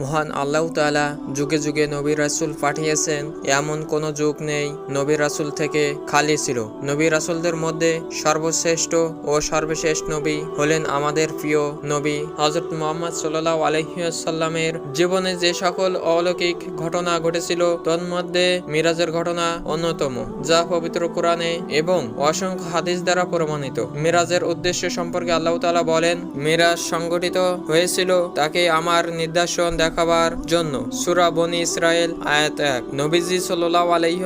মহান আল্লাহ তাআলা যুগে যুগে নবী রাসুল পাঠিয়েছেন, এমন কোনো যুগ নেই নবী রাসুল থেকে খালি ছিল। নবী রাসুলদের মধ্যে সর্বশ্রেষ্ঠ ও সর্বশেষ নবী হলেন আমাদের প্রিয় নবী হযরত মোহাম্মদ সাল্লাল্লাহু আলাইহি ওয়াসাল্লামের। জীবনে যে সকল অলৌকিক ঘটনা ঘটেছিল তন্মধ্যে মিরাজের ঘটনা অন্যতম, যা পবিত্র কোরআনে এবং অসংখ্য হাদিস দ্বারা প্রমাণিত। মিরাজের উদ্দেশ্য সম্পর্কে আল্লাহ তাআলা বলেন, মিরাজ সংগঠিত হয়েছিল তাকে আমার নিদর্শন দেখাবার জন্য। সুরা বনি ইসরায়েল আয়াত এক। নবীজি সাল্লাল্লাহু আলাইহি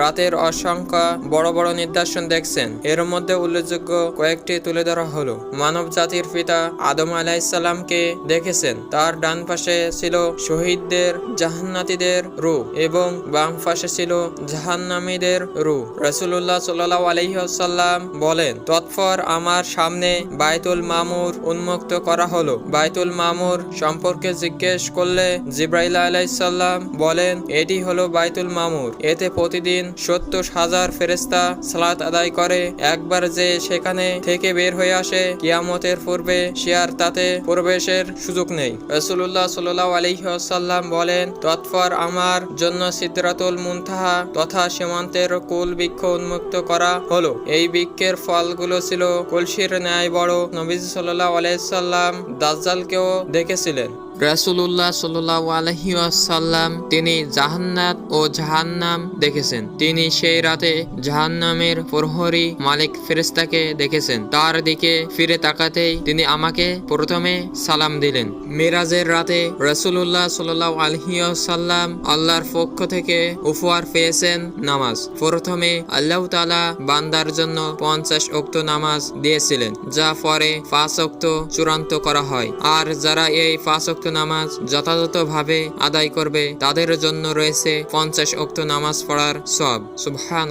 রাতের অসংখ্য বড় বড় নিদর্শন দেখছেন। এর মধ্যে উল্লেখযোগ্য কয়েকটি তুলে ধরা হলো। মানব জাতির পিতা আদম আলাইসাল্লামকে দেখেছেন। তার ডান পাশে ছিল শহীদদের জাহান্নাতীদের রু এবং বাম পাশে ছিল জাহান্নামীদের রু রাসূলুল্লাহ সাল্লাল্লাহু আলাইহি বলেন, তৎপর আমার সামনে বাইতুল মামুর উন্মুক্ত করা হলো। বাইতুল মামুর সম্পর্কে জিজ্ঞেস করলে জিব্রাইল আলাইসাল্লাম বলেন, এটি হলো বাইতুল মামুর। এতে প্রতিদিন সত্তর হাজার ফেরেস্তা সালাত আদায় করে। একবার যে সেখানে থেকে বের হয়ে আসে, কিয়ামতের পূর্বে সে আর তাতে প্রবেশের সুযোগ নেই। রসুল্লাহ সাল্লাহ আলহিহাসাল্লাম বলেন, তৎপর আমার জন্য সিদ্ধাতুল মুনতাহা তথা সীমান্তের কুল বৃক্ষ উন্মুক্ত করা হলো। এই বৃক্ষের ফলগুলো ছিল কলসির ন্যায় বড়। নবীজ সাল্লাহ আলাইসাল্লাম দাজ্জালকেও দেখেছিলেন। রাসুল্লাহ সাল্লাহ আলহিউসাল্লাম তিনি জাহান্নাত ও জাহান্নাম দেখেছেন। তিনি সেই রাতে জাহান্নামের প্রহরী মালিক ফেরেস্তাকে দেখেছেন। তার দিকে ফিরে তাকাতেই তিনি আমাকে প্রথমে সালাম দিলেন। মিরাজের রাতে রাসুল্লাহ সাল্লাহ আলহিউসাল্লাম আল্লাহর পক্ষ থেকে উপহার পেয়েছেন নামাজ। প্রথমে আল্লাহ তালা বান্দার জন্য পঞ্চাশ অক্ত নামাজ দিয়েছিলেন, যা পরে পাঁচ অক্ত চূড়ান্ত করা হয়। আর যারা এই পাঁচ অক্ত নামাজ যথাযথভাবে আদায় করবে, তাদের জন্য রয়েছে পঞ্চাশ অক্ত নামাজ পড়ার সব সুবহান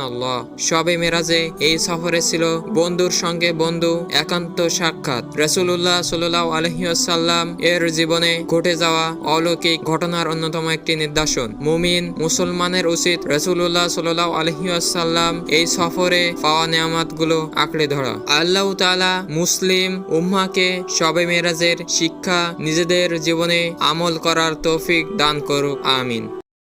সবে মেরাজে এই সফরে ছিল বন্ধুর সঙ্গে বন্ধু, একান্ত সাক্ষাৎ। রসুল্লাহ সাল্লাহ আলহিউসাল্লাম এর জীবনে ঘটে যাওয়া অলৌকিক ঘটনার অন্যতম একটি নির্দেশন মুমিন, মুসলমানের উচিত রসুল্লাহ সাল্লাহ আলহিউসাল্লাম এই সফরে পাওয়া নিয়ামতগুলো আঁকড়ে ধরা। আল্লাহ তালা মুসলিম উম্মাকে সবে মেরাজের শিক্ষা নিজেদের জীবনে আমল করার তৌফিক দান করুক আমিন।